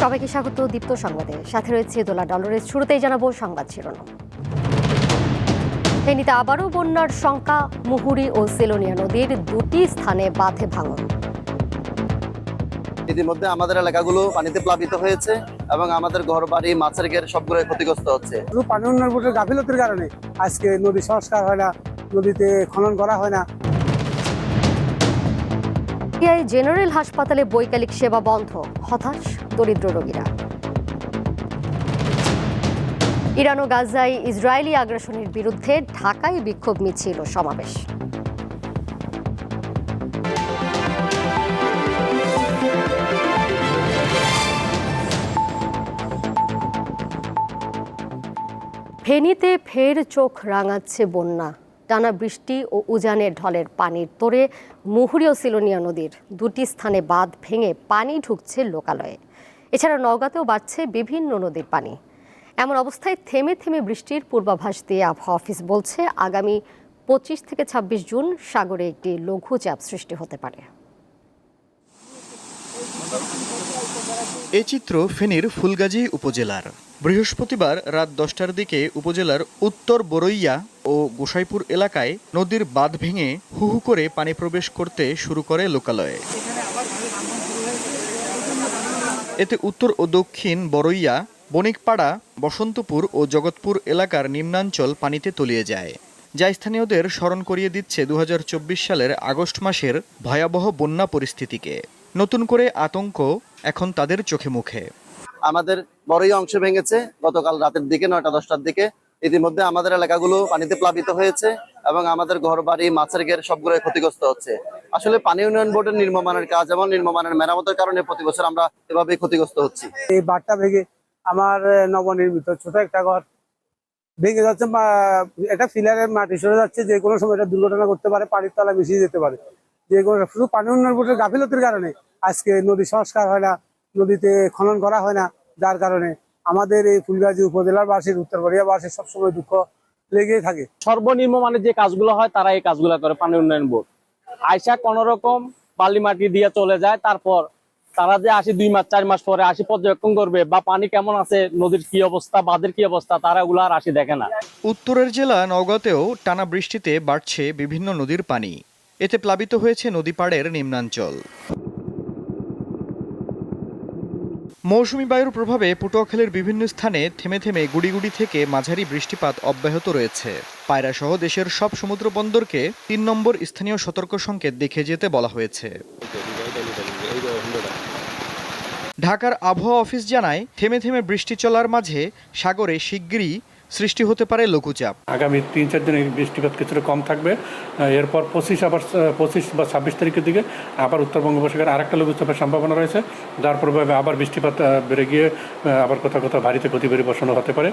সবাইকে স্বাগত দীপ্ত সংবাদে। সাথে রয়েছে দোলা ডলরের শুরুতেই জানাব সংবাদ শিরোনাম। ফেনীতে আবারও বন্যার শঙ্কা মুহুরি ও সেলোনিয়া নদীর দুটি স্থানে বাঁধে ভাঙন। ইতিমধ্যে আমাদের এলাকাগুলো পানিতে প্লাবিত হয়েছে এবং আমাদের ঘর বাড়ি মাছের ঘের সবগুলো ক্ষতিগ্রস্ত হচ্ছে। পানি উন্নয়ন গাফিলতির কারণে আজকে নদী সংস্কার হয় না নদীতে খনন করা হয় না। জেনারেল হাসপাতালে বৈকালিক সেবা বন্ধ হতাশ? দরিদ্র রোগীরা। ইরান ও গাজায় ইসরায়েলি আগ্রাসনের বিরুদ্ধে ঢাকায় বিক্ষোভ মিছিল ও সমাবেশ। ফেনীতে ফের চোখ রাঙাচ্ছে বন্যা। টানা বৃষ্টি ও উজানের ঢলের পানির তোরে মুহুরী ও সিলোনিয়া নদীর দুটি স্থানে বাঁধ ভেঙে পানি ঢুকছে লোকালয়ে। এছাড়া নওগাঁতেও বাড়ছে বিভিন্ন নদীর পানি। এমন অবস্থায় থেমে থেমে বৃষ্টির পূর্বাভাস দিয়ে আবহাওয়া অফিস বলছে, আগামী পঁচিশ থেকে ছাব্বিশ জুন সাগরে একটি লঘুচাপ সৃষ্টি হতে পারে। এ চিত্র ফেনীর ফুলগাজী উপজেলার। বৃহস্পতিবার রাত দশটার দিকে উপজেলার উত্তর বরইয়া ও গোসাইপুর এলাকায় নদীর বাঁধ ভেঙে হু হু করে পানি প্রবেশ করতে শুরু করে লোকালয়ে। এতে উত্তর ও দক্ষিণ বরইয়া, বণিকপাড়া, বসন্তপুর ও জগৎপুর এলাকার নিম্নাঞ্চল পানিতে তলিয়ে যায়, যা স্থানীয়দের স্মরণ করিয়ে দিচ্ছে দুহাজার চব্বিশ সালের আগস্ট মাসের ভয়াবহ বন্যা পরিস্থিতিকে। নতুন করে আতঙ্ক এখন তাদের চোখে মুখে। আমাদের বড়ই অংশ ভেঙেছে, গতকাল রাতের দিকে, নয়টা দশটার দিকে। ইতিমধ্যে আমাদের এলাকাগুলো পানিতে প্লাবিত হয়েছে এবং আমাদের ঘর বাড়ি মাছের ঘের সবগুলো ক্ষতিগ্রস্ত হচ্ছে। আসলে পানি উন্নয়ন বোর্ডের নির্মমানের কাজ এবং নির্মমানের মেরামতের কারণে প্রতি বছর আমরা এভাবে ক্ষতিগ্রস্ত হচ্ছি। এই বারটা ভেঙে আমার নবনির্মিত ছোট একটা ঘর ভেঙে যাচ্ছে বা একটা ফিলারের মাটি সরে যাচ্ছে যে কোনো সময় এটা দুর্ঘটনা করতে পারে পানির তলা মিশিয়ে যেতে পারে। যে কোনো শুধু পানি উন্নয়ন বোর্ডের গাফিলতির কারণে আজকে নদী সংস্কার হয় না নদীতে খনন করা হয় না যার কারণে আমাদের এই ফুলগাজী উপজেলার বাসীর উত্তরবরিয়া বাসীর সবসময় দুঃখ লেগেই থাকে। সর্বনিম্ন মানের যে কাজগুলো হয় তারা এই কাজগুলো করে পানি উন্নয়ন বোর্ড। আইসা কোন রকম বালি মাটি দিয়ে চলে যায়। তারপর তারা যে আসি দুই মাস, চার মাস পরে আসি পর্যবেক্ষণ করবে, বা পানি কেমন আছে, নদীর কি অবস্থা, বাঁধের কি অবস্থা, তারা ওগুলো আর আসি দেখে না। উত্তরের জেলা নওগাঁতেও টানা বৃষ্টিতে বাড়ছে বিভিন্ন নদীর পানি। এতে প্লাবিত হয়েছে নদী পাড়ের নিম্নাঞ্চল। মৌসুমী বায়ুর প্রভাবে পটুয়াখালীর বিভিন্ন স্থানে থেমে থেমে গুড়িগুড়ি থেকে মাঝারি বৃষ্টিপাত অব্যাহত রয়েছে। পায়রা সহ দেশের সব সমুদ্র বন্দরকে তিন নম্বর স্থানীয় সতর্ক সংকেত দেখে যেতে বলা হয়েছে। ঢাকার আবহাওয়া অফিস জানায়, থেমে থেমে বৃষ্টি চলার মাঝে সাগরে শিগগিরই সৃষ্টি হতে পারে লঘুচাপ। আগামী তিন চার দিন বৃষ্টিপাত কিছুটা কম থাকবে। এরপর পঁচিশ আবার পঁচিশ বা ছাব্বিশ তারিখের দিকে আবার উত্তর বঙ্গোপসাগরে আরেকটা লঘুচাপের সম্ভাবনা রয়েছে। যার প্রভাবে আবার বৃষ্টিপাত বেড়ে গিয়ে আবার কোথাও কোথাও ভারীতে ক্ষতি পরিবর্ষণও হতে পারে।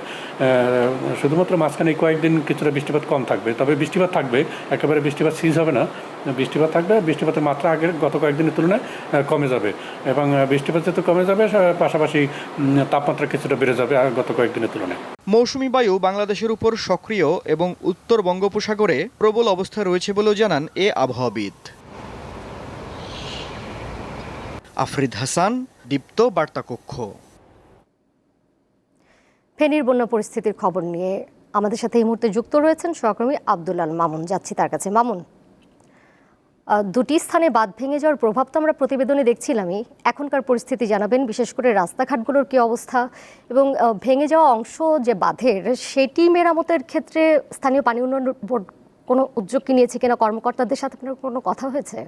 শুধুমাত্র মাঝখানে কয়েকদিন কিছুটা বৃষ্টিপাত কম থাকবে। তবে বৃষ্টিপাত থাকবে, একেবারে বৃষ্টিপাত সিজ হবে না। বৃষ্টিপাত থাকবে। বৃষ্টিপাতের মাত্রা আগের গত কয়েকদিনের তুলনায় কমে যাবে এবং বৃষ্টিপাত যেহেতু কমে যাবে পাশাপাশি তাপমাত্রা কিছুটা বেড়ে যাবে আর গত কয়েকদিনের তুলনায়। মৌসুমী বায়ু বাংলাদেশের উপর সক্রিয় এবং উত্তর বঙ্গোপসাগরে প্রবল অবস্থা রয়েছে বলেও জানান এ আবহাওয়াবিদ। আফরিদ হাসান দীপ্ত বার্তা কক্ষ ফেনীর বন্যা পরিস্থিতির খবর নিয়ে আমাদের সাথে এই মুহূর্তে যুক্ত রয়েছেন সহকর্মী আব্দুল্লাল মামুন। যাচ্ছি তার কাছে। মামুন। দুটি স্থানে বাঁধ ভেঙে যাওয়ার প্রভাব তো আমরা প্রতিবেদনে দেখছিলামই। এখনকার পরিস্থিতি জানাবেন, বিশেষ করে রাস্তাঘাটগুলোর কি অবস্থা এবং ভেঙে যাওয়া অংশ যে বাঁধের, সেটি মেরামতের ক্ষেত্রে স্থানীয় পানি উন্নয়ন বোর্ড কোনো উদ্যোগ কি নিয়েছে কিনা? কর্মকর্তাদের সাথে আপনার কোনো কথা হয়েছে?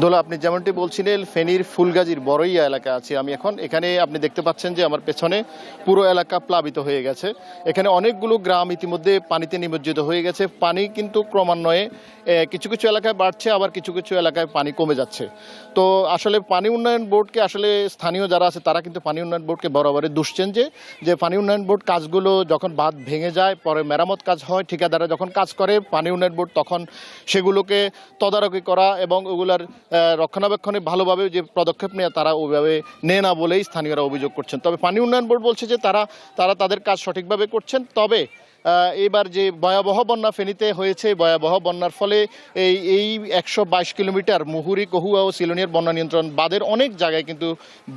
দোলা, আপনি যেমনটি বলছিলেন, ফেনীর ফুলগাজীর বড়ইয়া এলাকা আছি। আমি এখন এখানে আপনি দেখতে পাচ্ছেন যে আমার পেছনে পুরো এলাকা প্লাবিত হয়ে গেছে। এখানে অনেকগুলো গ্রাম ইতিমধ্যে পানিতে নিমজ্জিত হয়ে গেছে। পানি কিন্তু ক্রমান্বয়ে কিছু কিছু এলাকায় বাড়ছে, আবার কিছু কিছু এলাকায় পানি কমে যাচ্ছে। তো আসলে পানি উন্নয়ন বোর্ডকে আসলে স্থানীয় যারা আছে, তারা কিন্তু পানি উন্নয়ন বোর্ডকে বরাবরই দুষছেন যে যে পানি উন্নয়ন বোর্ড কাজগুলো যখন বাঁধ ভেঙে যায়, পরে মেরামত কাজ হয় ঠিকাদারা যখন কাজ করে, পানি উন্নয়ন বোর্ড তখন সেগুলোকে তদারকি করা এবং ওগুলার রক্ষণাবেক্ষণে ভালোভাবে যে পদক্ষেপ নেয় তারা ওইভাবে নেয় না বলেই স্থানীয়রা অভিযোগ করছেন। তবে পানি উন্নয়ন বোর্ড বলছে যে তারা তারা তাদের কাজ সঠিকভাবে করছেন। তবে এবার যে ভয়াবহ বন্যা ফেনীতে হয়েছে ভয়াবহ বন্যার ফলে এই এই একশো বাইশ কিলোমিটার মুহুরি, কহুয়া ও সিলোনিয়ার বন্যা নিয়ন্ত্রণ বাঁধের অনেক জায়গায় কিন্তু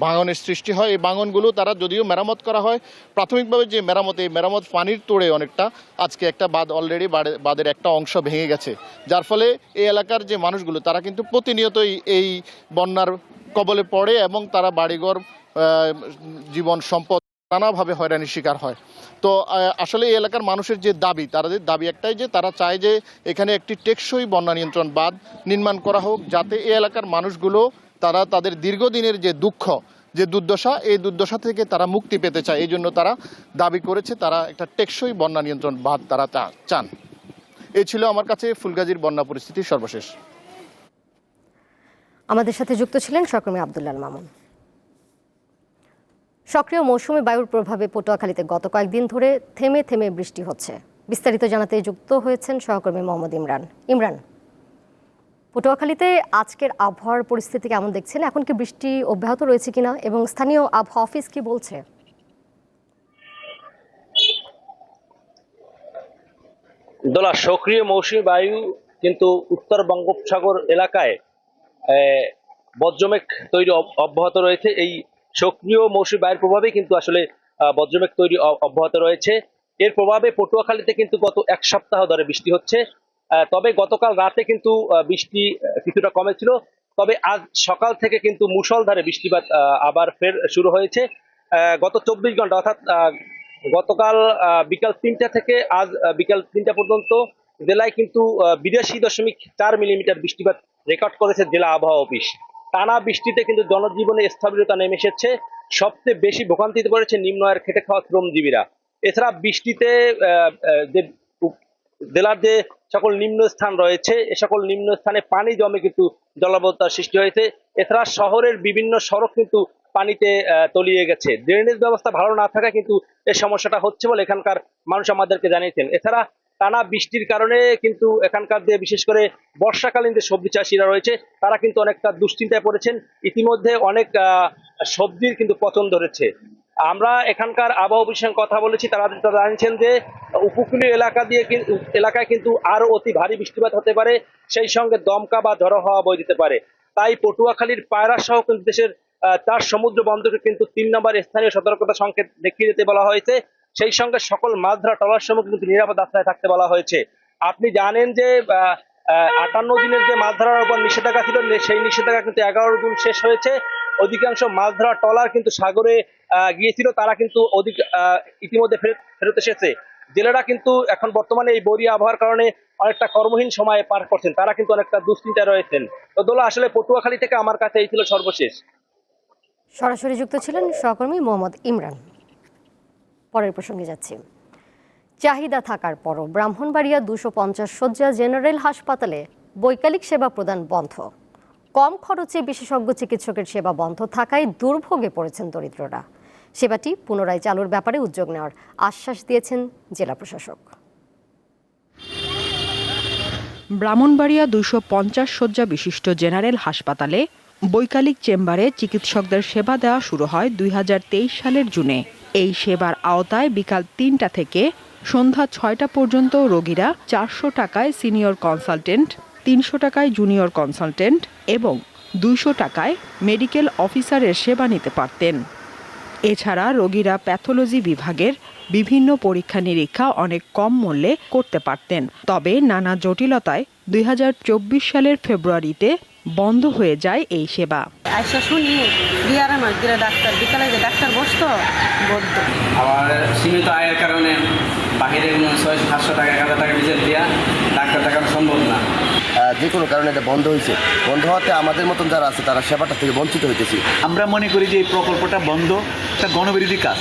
ভাঙনের সৃষ্টি হয়। এই ভাঙনগুলো তারা যদিও মেরামত করা হয়, প্রাথমিকভাবে যে মেরামত, এই মেরামত পানির তোড়ে অনেকটা, আজকে একটা বাঁধ অলরেডি বাঁধের একটা অংশ ভেঙে গেছে। যার ফলে এই এলাকার যে মানুষগুলো, তারা কিন্তু প্রতিনিয়তই এই বন্যার কবলে পড়ে এবং তারা বাড়িঘর জীবন সম্পদ নানাভাবে হয়রানির শিকার হয়। তো আসলে এই এলাকার মানুষের যে দাবি তাদের দাবি একটাই যে তারা চায় যে এখানে একটি টেকসই বন্যা নিয়ন্ত্রণ বাঁধ নির্মাণ করা হোক, যাতে এই এলাকার মানুষগুলো, তারা তাদের দীর্ঘদিনের যে দুঃখ, যে দুর্দশা, এই দুর্দশা থেকে তারা মুক্তি পেতে চায়। এই জন্য তারা দাবি করেছে তারা একটা টেকসই বন্যা নিয়ন্ত্রণ বাঁধ তারা চান। এ ছিল আমার কাছে ফুলগাজীর বন্যা পরিস্থিতির সর্বশেষ। আমাদের সাথে যুক্ত ছিলেন সহকর্মী আবদুল্লাল মামুন। সক্রিয় মৌসুমি বায়ুর প্রভাবে পটুয়াখালীতে গত কয়েকদিন ধরে থেমে থেমে বৃষ্টি হচ্ছে। বিস্তারিত জানাতে যুক্ত হয়েছেন সহকর্মী মোহাম্মদ ইমরান। ইমরান, পটুয়াখালীতে আজকের আবহাওয়ার পরিস্থিতি কেমন দেখছেন? এখন কি বৃষ্টি অব্যাহত রয়েছে কিনা? এবং স্থানীয় আবহাওয়া অফিস কি বলছে? দোলা, সক্রিয় মৌসুমি বায়ু কিন্তু উত্তর বঙ্গোপসাগর এলাকায় বজ্রমেঘ তৈরি অব্যাহত রয়েছে। এই সক্রিয় মৌসুমী বায়ুর প্রভাবে কিন্তু আসলে বজ্রমেঘ তৈরি অব্যাহত রয়েছে। এর প্রভাবে পটুয়াখালীতে কিন্তু গত এক সপ্তাহ ধরে বৃষ্টি হচ্ছে। তবে গতকাল রাতে কিন্তু বৃষ্টি কিছুটা কমেছিল। তবে আজ সকাল থেকে কিন্তু মুষলধারে বৃষ্টিপাত আবার ফের শুরু হয়েছে। গত চব্বিশ ঘণ্টা অর্থাৎ গতকাল বিকাল তিনটা থেকে আজ বিকাল তিনটা পর্যন্ত জেলায় কিন্তু বিরাশি দশমিক চার মিলিমিটার বৃষ্টিপাত রেকর্ড করেছে জেলা আবহাওয়া অফিস। টানা বৃষ্টিতে কিন্তু জনজীবনে স্থবিরতা নেমে এসেছে। সবচেয়ে বেশি ভোগান্তিতে পড়েছে নিম্ন আয়ের খেটে খাওয়া শ্রমজীবীরা। এছাড়া বৃষ্টিতে যে জেলার যে সকল নিম্ন স্থান রয়েছে, এ সকল নিম্ন স্থানে পানি জমে কিন্তু জলাবদ্ধতার সৃষ্টি হয়েছে। এছাড়া শহরের বিভিন্ন সড়ক কিন্তু পানিতে তলিয়ে গেছে। ড্রেনেজ ব্যবস্থা ভালো না থাকায় কিন্তু এই সমস্যাটা হচ্ছে বলে এখানকার মানুষ আমাদেরকে জানিয়েছেন। এছাড়া টানা বৃষ্টির কারণে কিন্তু এখানকার যে বিশেষ করে বর্ষাকালীন যে সবজি চাষিরা রয়েছে, তারা কিন্তু অনেকটা দুশ্চিন্তায় পড়েছেন। ইতিমধ্যে অনেক সবজির কিন্তু পচন ধরেছে। আমরা এখানকার আবহাওয়া অফিসের কথা বলেছি, তারা তারা জানিয়েছেন যে উপকূলীয় এলাকা দিয়ে এলাকায় কিন্তু আরও অতি ভারী বৃষ্টিপাত হতে পারে, সেই সঙ্গে দমকা বা ঝড়ো হাওয়া বয়ে দিতে পারে। তাই পটুয়াখালীর পায়রা সহ কিন্তু দেশের চার সমুদ্র বন্দরকে কিন্তু তিন নম্বর স্থানীয় সতর্কতা সংকেত দেখিয়ে দিতে বলা হয়েছে। সেই সঙ্গে সকল মাছ ধরা টলার সমূহ কিন্তু নিরাপদ আশ্রয় থাকতে বলা হয়েছে। আপনি জানেন যে আটান্ন দিনের যে মাছ ধরার উপর নিষেধাজ্ঞা ছিল সেই নিষেধাজ্ঞা কিন্তু এগারো দিন শেষ হয়েছে। অধিকাংশ মাছ ধরা টলার কিন্তু সাগরে গিয়েছিল, তারা কিন্তু অধিক ইতিমধ্যে ফেরত ফেরত এসেছে। জেলেরা কিন্তু এখন বর্তমানে এই বরি আবহাওয়ার কারণে অনেকটা কর্মহীন সময়ে পার করছেন। তারা কিন্তু অনেকটা দুশ্চিন্তায় রয়েছেন। তো দোলা, আসলে পটুয়াখালী থেকে আমার কাছে এই ছিল সর্বশেষ। সরাসরি যুক্ত ছিলেন সহকর্মী মোহাম্মদ ইমরান। পরের প্রসঙ্গে যাচ্ছি। চাহিদা থাকার পরও ব্রাহ্মণবাড়িয়া দুশো পঞ্চাশ শয্যা জেনারেল হাসপাতালে বৈকালিক সেবা প্রদান বন্ধ। কম খরচে বিশেষজ্ঞ চিকিৎসকের সেবা বন্ধ থাকায় দুর্ভোগে পড়েছেন দরিদ্ররা। সেবাটি পুনরায় চালুর ব্যাপারে উদ্যোগ নেওয়ার আশ্বাস দিয়েছেন জেলা প্রশাসক। ব্রাহ্মণবাড়িয়া দুশো পঞ্চাশ শয্যা বিশিষ্ট জেনারেল হাসপাতালে বৈকালিক চেম্বারে চিকিৎসকদের সেবা দেওয়া শুরু হয় দুই হাজার তেইশ সালের জুনে। এই সেবার আওতায় বিকাল তিনটা থেকে সন্ধ্যা ছয়টা পর্যন্ত রোগীরা চারশো টাকায় সিনিয়র কনসালটেন্ট, তিনশো টাকায় জুনিয়র কনসালটেন্ট এবং দুইশো টাকায় মেডিকেল অফিসারের সেবা নিতে পারতেন। এছাড়া রোগীরা প্যাথোলজি বিভাগের বিভিন্ন পরীক্ষা নিরীক্ষা অনেক কম মূল্যে করতে পারতেন। তবে নানা জটিলতায় দুই হাজার চব্বিশ সালের ফেব্রুয়ারিতে বন্ধ হয়ে যায় এই সেবা। আইসা শুনি বিয়ারের মাস দিলে ডাক্তার বিকালে যে ডাক্তার বসতো? সীমিত আয়ের কারণে বাহিরে কোনো ছয়শো সাতশো টাকা এক হাজার টাকা ভিজিট দেওয়া ডাক্তার দেখানো সম্ভব না। যে কোনো কারণে এটা বন্ধ হয়েছে। বন্ধ হওয়াতে আমাদের মতন যারা আছে তারা সেবাটা থেকে বঞ্চিত হইতেছি। আমরা মনে করি যে এই প্রকল্পটা বন্ধ একটা গণবিরোধী কাজ।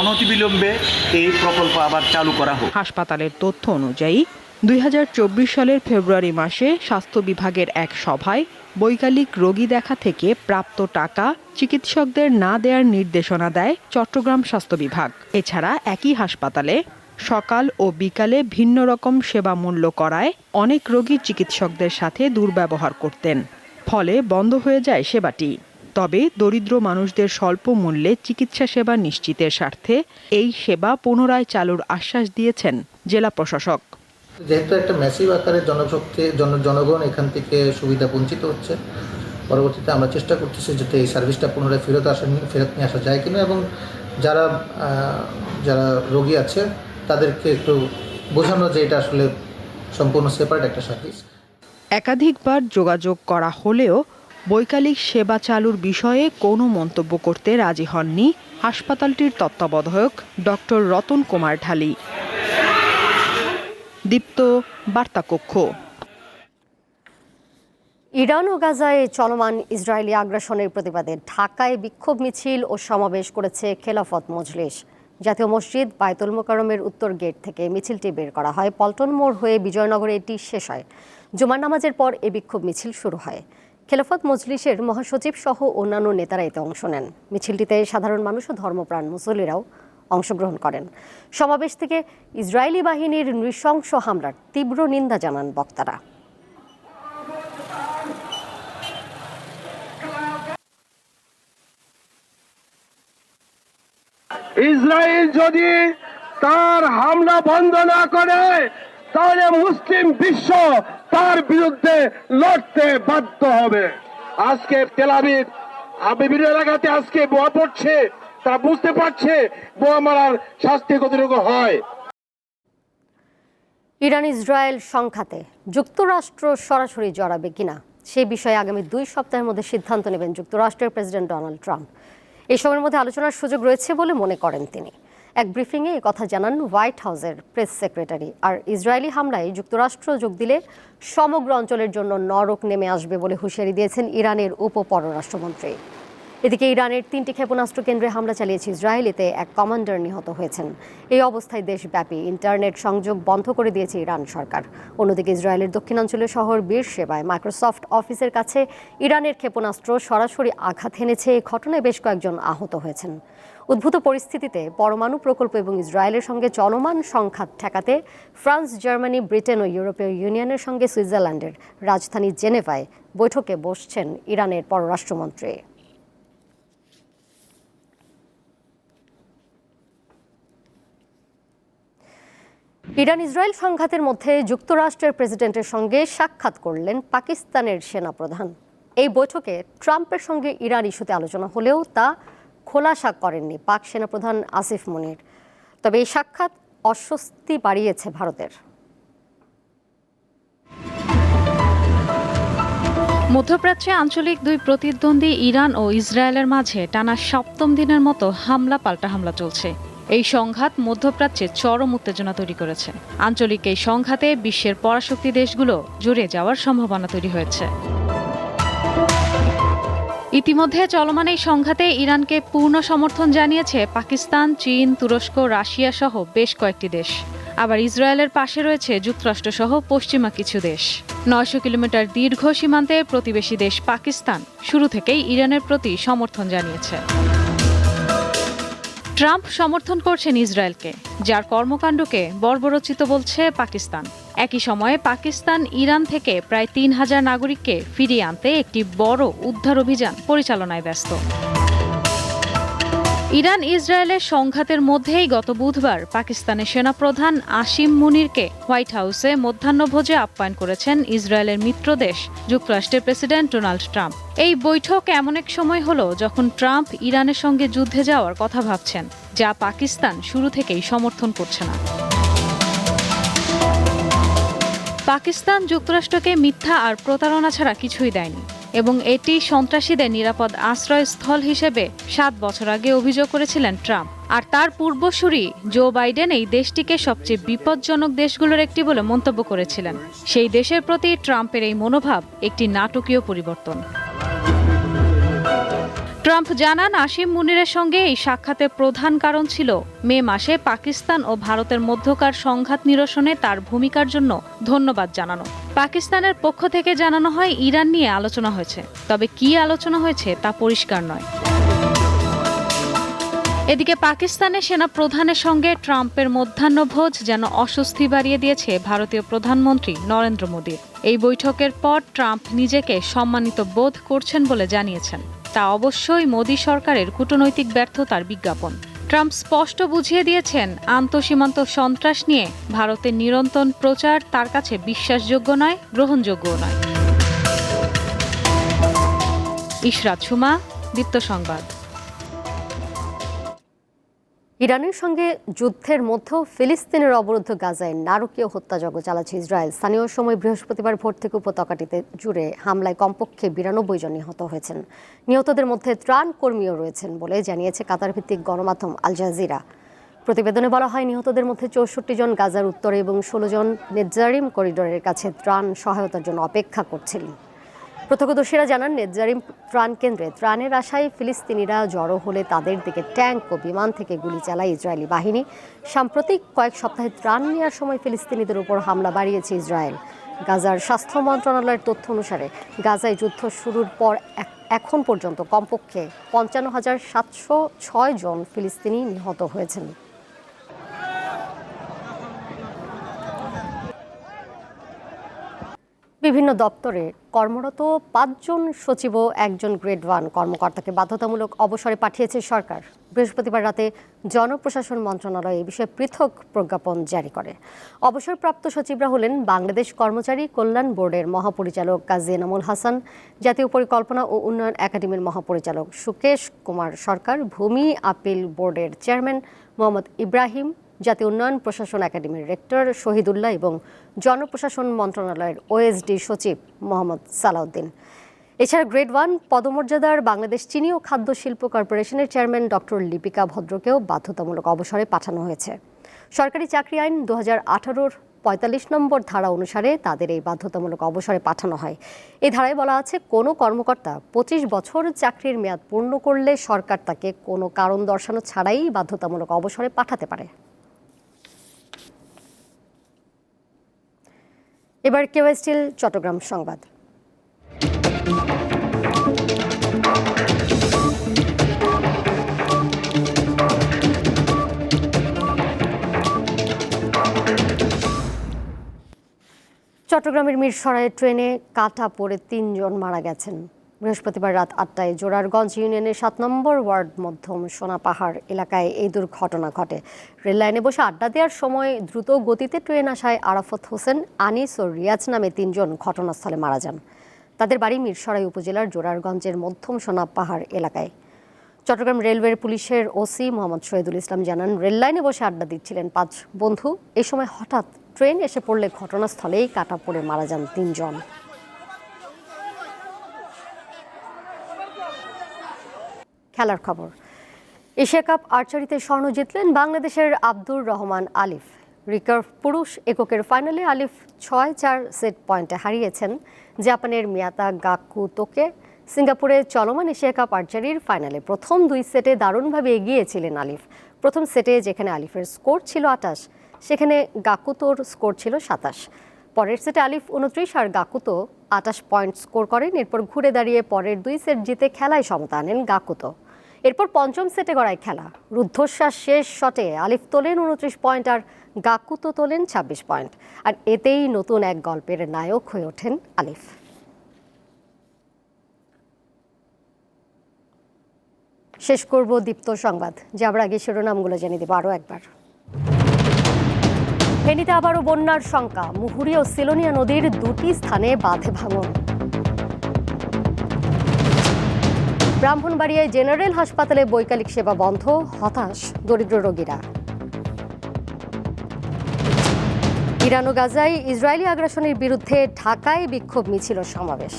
অনতিবিলম্বে এই প্রকল্প আবার চালু করা হোক। হাসপাতালের তথ্য অনুযায়ী দুই হাজার চব্বিশ সালের ফেব্রুয়ারি মাসে স্বাস্থ্য বিভাগের এক সভায় বৈকালিক রোগী দেখা থেকে প্রাপ্ত টাকা চিকিৎসকদের না দেওয়ার নির্দেশনা দেয় চট্টগ্রাম স্বাস্থ্য বিভাগ। এছাড়া একই হাসপাতালে সকাল ও বিকালে ভিন্ন রকম সেবা মূল্য করায় অনেক রোগী চিকিৎসকদের সাথে দুর্ব্যবহার করতেন। ফলে বন্ধ হয়ে যায় সেবাটি। তবে দরিদ্র মানুষদের স্বল্প মূল্যে চিকিৎসা সেবা নিশ্চিতের স্বার্থে এই সেবা পুনরায় চালুর আশ্বাস দিয়েছেন জেলা প্রশাসক। যেহেতু একটা ম্যাসিভ আকারে জনশক্তি, জন, জনগণ এখান থেকে সুবিধা বঞ্চিত হচ্ছে, পরবর্তীতে আমরা চেষ্টা করতেছি যাতে এই সার্ভিসটা পুনরায় ফেরত আসা ফেরত নিয়ে আসা যায় কিনা এবং যারা যারা রোগী আছে, তাদেরকে একটু বোঝানো যে এটা আসলে সম্পূর্ণ সেপারেট একটা সার্ভিস একাধিকবার যোগাযোগ করা হলেও বৈকালিক সেবা চালুর বিষয়ে কোনো মন্তব্য করতে রাজি হননি হাসপাতালটির তত্ত্বাবধায়ক ডক্টর রতন কুমার ঢালি। দীপ্ত বার্তাকক্ষ। ইরান ও গাজায় চলমান ইসরায়েলি আগ্রাসনের প্রতিবাদে ঢাকায় বিক্ষোভ মিছিল ও সমাবেশ করেছে খেলাফত মজলিস। জাতীয় মসজিদ বায়তুল মোকারমের উত্তর গেট থেকে মিছিলটি বের করা হয়। পল্টন মোড় হয়ে বিজয়নগরে এটি শেষ হয়। জুমার নামাজের পর এই বিক্ষোভ মিছিল শুরু হয়। খেলাফত মজলিসের মহাসচিব সহ অন্যান্য নেতারা এতে অংশ নেন। মিছিলটিতে সাধারণ মানুষ ও ধর্মপ্রাণ মুসল্লিরাও অংশগ্রহণ করেন। সমাবেশ থেকে ইসরায়েলি বাহিনীর নৃশংস হামলার তীব্র নিন্দা জানান বক্তারা। ইসরায়েল যদি তার হামলা বন্ধ না করে, তাহলে মুসলিম বিশ্ব তার বিরুদ্ধে লড়তে বাধ্য হবে। আজকে তেলাবিদ বিভিন্ন এলাকাতে আজকে পড়ছে তারা বুঝতে পারছে বোয়া মারার শাস্তি কতটুকু হয়। ইরান ইসরায়েল সংঘাতে যুক্তরাষ্ট্র সরাসরি জড়াবে কিনা, সে বিষয়ে আগামী দুই সপ্তাহের মধ্যে সিদ্ধান্ত নেবেন যুক্তরাষ্ট্রের প্রেসিডেন্ট ডোনাল্ড ট্রাম্প। এই সময়ের মধ্যে আলোচনার সুযোগ রয়েছে বলে মনে করেন তিনি। এক ব্রিফিংয়ে এই কথা জানান হোয়াইট হাউসের প্রেস সেক্রেটারি। আর ইসরায়েলি হামলায় যুক্তরাষ্ট্র যোগ দিলে সমগ্র অঞ্চলের জন্য নরক নেমে আসবে বলে হুঁশিয়ারি দিয়েছেন ইরানের উপ পররাষ্ট্রমন্ত্রী। এদিকে ইরানের তিনটি ক্ষেপণাস্ত্র কেন্দ্রে হামলা চালিয়েছে ইসরায়েল এতে এক কমান্ডার নিহত হয়েছেন। এই অবস্থায় দেশব্যাপী ইন্টারনেট সংযোগ বন্ধ করে দিয়েছে ইরান সরকার। অন্যদিকে ইসরায়েলের দক্ষিণাঞ্চলীয় শহর বীর সেবায় মাইক্রোসফট অফিসের কাছে ইরানের ক্ষেপণাস্ত্র সরাসরি আঘাত হেনেছে। এই ঘটনায় বেশ কয়েকজন আহত হয়েছেন। উদ্ভূত পরিস্থিতিতে পরমাণু প্রকল্প এবং ইসরায়েলের সঙ্গে চলমান সংঘাত ঠেকাতে ফ্রান্স, জার্মানি, ব্রিটেন ও ইউরোপীয় ইউনিয়নের সঙ্গে সুইজারল্যান্ডের রাজধানী জেনেভায় বৈঠকে বসছেন ইরানের পররাষ্ট্রমন্ত্রী। ইরান ইসরায়েল সংঘাতের মধ্যে যুক্তরাষ্ট্রের প্রেসিডেন্টের সঙ্গে সাক্ষাৎ করলেন পাকিস্তানের সেনাপ্রধান। এই বৈঠকে ট্রাম্পের সঙ্গে ইরান ইস্যুতে আলোচনা হলেও তা খোলাসা করেননি পাক সেনাপ্রধান আসিফ মনির। তবে এই সাক্ষাৎ অস্বস্তি বাড়িয়েছে ভারতের। মধ্যপ্রাচ্যে আঞ্চলিক দুই প্রতিদ্বন্দ্বী ইরান ও ইসরায়েলের মাঝে টানা সপ্তম দিনের মতো হামলা পাল্টা হামলা চলছে। এই সংঘাত মধ্যপ্রাচ্যে চরম উত্তেজনা তৈরি করেছে। আঞ্চলিক এই সংঘাতে বিশ্বের পরাশক্তি দেশগুলো জড়িয়ে যাওয়ার সম্ভাবনা তৈরি হয়েছে। ইতিমধ্যে চলমান এই সংঘাতে ইরানকে পূর্ণ সমর্থন জানিয়েছে পাকিস্তান, চীন, তুরস্ক, রাশিয়া সহ বেশ কয়েকটি দেশ। আবার ইসরায়েলের পাশে রয়েছে যুক্তরাষ্ট্র সহ পশ্চিমা কিছু দেশ। নয়শো কিলোমিটার দীর্ঘ সীমান্তে প্রতিবেশী দেশ পাকিস্তান শুরু থেকেই ইরানের প্রতি সমর্থন জানিয়েছে। ট্রাম্প সমর্থন করছেন ইসরায়েলকে, যার কর্মকাণ্ডকে বর্বরচিত বলছে পাকিস্তান। একই সময়ে পাকিস্তান ইরান থেকে প্রায় তিন হাজার নাগরিককে ফিরিয়ে আনতে একটি বড় উদ্ধার অভিযান পরিচালনায় ব্যস্ত। ইরান ইসরায়েলের সংঘাতের মধ্যেই গত বুধবার পাকিস্তানের সেনাপ্রধান আসিম মুনিরকে হোয়াইট হাউসে মধ্যাহ্নভোজে আপ্যায়ন করেছেন ইসরায়েলের মিত্র দেশ, যুক্তরাষ্ট্রের প্রেসিডেন্ট ডোনাল্ড ট্রাম্প। এই বৈঠক এমন এক সময় হলো যখন ট্রাম্প ইরানের সঙ্গে যুদ্ধে যাওয়ার কথা ভাবছেন, যা পাকিস্তান শুরু থেকেই সমর্থন করছে না। পাকিস্তান যুক্তরাষ্ট্রকে মিথ্যা আর প্রতারণা ছাড়া কিছুই দেয়নি। এবং এটি সন্ত্রাসীদের নিরাপদ আশ্রয়স্থল হিসেবে সাত বছর আগে অভিযোগ করেছিলেন ট্রাম্প। আর তার পূর্বসূরি জো বাইডেন এই দেশটিকে সবচেয়ে বিপজ্জনক দেশগুলোর একটি বলে মন্তব্য করেছিলেন। সেই দেশের প্রতি ট্রাম্পের এই মনোভাব একটি নাটকীয় পরিবর্তন। ট্রাম্প জানান আসিম মুনিরের সঙ্গে এই সাক্ষাতের প্রধান কারণ ছিল মে মাসে পাকিস্তান ও ভারতের মধ্যকার সংঘাত নিরসনে তার ভূমিকার জন্য ধন্যবাদ জানানো। পাকিস্তানের পক্ষ থেকে জানানো হয় ইরান নিয়ে আলোচনা হয়েছে। তবে কি আলোচনা হয়েছে তা পরিষ্কার নয়। এদিকে পাকিস্তানের সেনা প্রধানের সঙ্গে ট্রাম্পের মধ্যাহ্নভোজ যেন অস্বস্তি বাড়িয়ে দিয়েছে ভারতীয় প্রধানমন্ত্রী নরেন্দ্র মোদীর এই বৈঠকের পর ট্রাম্প নিজেকে সম্মানিত বোধ করছেন বলে জানিয়েছেন। তা অবশ্যই মোদী সরকারের কূটনৈতিক ব্যর্থতার বিজ্ঞাপন। ট্রাম্প স্পষ্ট বুঝিয়ে দিয়েছেন, আন্তঃসীমান্ত সন্ত্রাস নিয়ে ভারতের নিরন্তন প্রচার তার কাছে বিশ্বাসযোগ্য নয় গ্রহণযোগ্য নয়। ইশরাত সুমা, দীপ্ত সংবাদ। ইরানের সঙ্গে যুদ্ধের মধ্যেও ফিলিস্তিনের অবরুদ্ধ গাজায় নারকীয় হত্যাযজ্ঞ চালাচ্ছে ইসরায়েল। স্থানীয় সময় বৃহস্পতিবার ভোর থেকে উপত্যকাটিতে জুড়ে হামলায় কমপক্ষে বিরানব্বই জন নিহত হয়েছেন। নিহতদের মধ্যে ত্রাণ কর্মীও রয়েছেন বলে জানিয়েছে কাতার ভিত্তিক গণমাধ্যম আল জাজিরা। প্রতিবেদনে বলা হয়, নিহতদের মধ্যে চৌষট্টি জন গাজার উত্তরে এবং ষোলো জন নেজারিম করিডোরের কাছে ত্রাণ সহায়তার জন্য অপেক্ষা করছিলেন। প্রত্যক্ষদর্শীরা জানান, নেজারিম ত্রাণ কেন্দ্রে ত্রাণের আশায় ফিলিস্তিনিরা জড়ো হলে তাদের দিকে ট্যাঙ্ক ও বিমান থেকে গুলি চালায় ইসরায়েলি বাহিনী। সাম্প্রতিক কয়েক সপ্তাহে ত্রাণ নেওয়ার সময় ফিলিস্তিনিদের উপর হামলা বাড়িয়েছে ইসরায়েল। গাজার স্বাস্থ্য মন্ত্রণালয়ের তথ্য অনুসারে, গাজায় যুদ্ধ শুরুর পর এখন পর্যন্ত কমপক্ষে পঞ্চান্ন হাজার সাতশো ছয় জন ফিলিস্তিনি নিহত হয়েছেন। বিভিন্ন দপ্তরে কর্মরত পাঁচজন সচিব ও একজন গ্রেড ওয়ান কর্মকর্তাকে বাধ্যতামূলক অবসরে পাঠিয়েছে সরকার। বৃহস্পতিবার রাতে জনপ্রশাসন মন্ত্রণালয় এ বিষয়ে পৃথক প্রজ্ঞাপন জারি করে। অবসরপ্রাপ্ত সচিবরা হলেন বাংলাদেশ কর্মচারী কল্যাণ বোর্ডের মহাপরিচালক কাজী এনামুল হাসান, জাতীয় পরিকল্পনা ও উন্নয়ন একাডেমির মহাপরিচালক সুকেশ কুমার সরকার, ভূমি আপিল বোর্ডের চেয়ারম্যান মোহাম্মদ ইব্রাহিম জাতীয় উন্নয়ন প্রশাসন একাডেমির রেক্টর শহীদুল্লাহ এবং জনপ্রশাসন মন্ত্রণালয়ের ওএসডি সচিব মোহাম্মদ সালাউদ্দিন। এছাড়া গ্রেড ওয়ান পদমর্যাদার বাংলাদেশ চিনি ও খাদ্য শিল্প কর্পোরেশনের চেয়ারম্যান ডক্টর লিপিকা ভদ্রকেও বাধ্যতামূলক অবসরে পাঠানো হয়েছে। সরকারি চাকরি আইন দু হাজার আঠারোর পঁয়তাল্লিশ নম্বর ধারা অনুসারে তাদের এই বাধ্যতামূলক অবসরে পাঠানো হয়। এই ধারায় বলা আছে, কোনো কর্মকর্তা পঁচিশ বছর চাকরির মেয়াদ পূর্ণ করলে সরকার তাকে কোনো কারণ দর্শানো ছাড়াই বাধ্যতামূলক অবসরে পাঠাতে পারে। এবার কেউ স্টিল চট্টগ্রাম সংবাদ। চট্টগ্রামের মিরসরাইয়ের ট্রেনে কাটা পড়ে তিনজন মারা গেছেন। বৃহস্পতিবার রাত আটটায় জোরারগঞ্জ ইউনিয়নের সাত নম্বর ওয়ার্ড মধ্যম সোনাপাহাড় এলাকায় এই দুর্ঘটনা ঘটে। রেললাইনে বসে আড্ডা দেওয়ার সময় দ্রুত গতিতে ট্রেন আসায় আরাফত হোসেন, আনিস ও রিয়াজ নামে তিনজন ঘটনাস্থলে মারা যান। তাদের বাড়ি মিরসরাই উপজেলার জোরারগঞ্জের মধ্যম সোনাপাহাড় এলাকায়। চট্টগ্রাম রেলওয়ের পুলিশের ওসি মোহাম্মদ শহীদুল ইসলাম জানান, রেললাইনে বসে আড্ডা দিচ্ছিলেন পাঁচ বন্ধু। এ সময় হঠাৎ ট্রেন এসে পড়লে ঘটনাস্থলেই কাটা পড়ে মারা যান তিনজন। খেলার খবর। এশিয়া কাপ আর্চারিতে স্বর্ণ জিতলেন বাংলাদেশের আব্দুর রহমান আলিফ। রিকার্ভ পুরুষ এককের ফাইনালে আলিফ ছয় চার সেট পয়েন্টে হারিয়েছেন জাপানের মিয়াতা গাকু তোকে সিঙ্গাপুরে চলমান এশিয়া কাপ আর্চারির ফাইনালে প্রথম দুই সেটে দারুণভাবে এগিয়েছিলেন আলিফ। প্রথম সেটে যেখানে আলিফের স্কোর ছিল আটাশ, সেখানে গাকুতোর স্কোর ছিল সাতাশ। পরের সেটে আলিফ উনত্রিশ আর গাকুতো আটাশ পয়েন্ট স্কোর করেন। এরপর ঘুরে দাঁড়িয়ে পরের দুই সেট জিতে খেলায় সমতা আনেন গাকুতো। এরপর পঞ্চম সেটে গড়ায় খেলা। রুদ্ধশ্বাস শেষ শটে আলিফ তোলেন উনত্রিশ পয়েন্ট আর গাকুতো তোলেন ছাব্বিশ পয়েন্ট। আর এতেই নতুন এক গল্পের নায়ক হয়ে ওঠেন আলিফ। শেষ করব দীপ্ত সংবাদ। যাবার আগে শিরোনামগুলো জানিয়ে দেবো আরও একবার। ফেনীতে আবারও বন্যার শঙ্কা। মুহুরি ও সিলোনিয়া নদীর দুটি স্থানে বাঁধে ভাঙন। ব্রাহ্মণবাড়িয়ায় জেনারেল হাসপাতালে বৈকালিক সেবা বন্ধ, হতাশ দরিদ্র রোগীরা। ইরান ও গাজায় ইসরায়েলি আগ্রাসনের বিরুদ্ধে ঢাকায় বিক্ষোভ মিছিল সমাবেশ।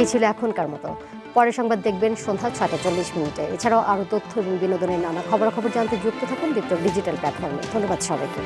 এই ছিল এখনকার মতো। পরের সংবাদ দেখবেন সন্ধ্যা ছটা চল্লিশ মিনিটে। এছাড়াও আরও তথ্য এবং বিনোদনের নানা খবরাখবর জানতে যুক্ত থাকুন দীপ্ত ডিজিটাল প্ল্যাটফর্মে। ধন্যবাদ সবাইকে।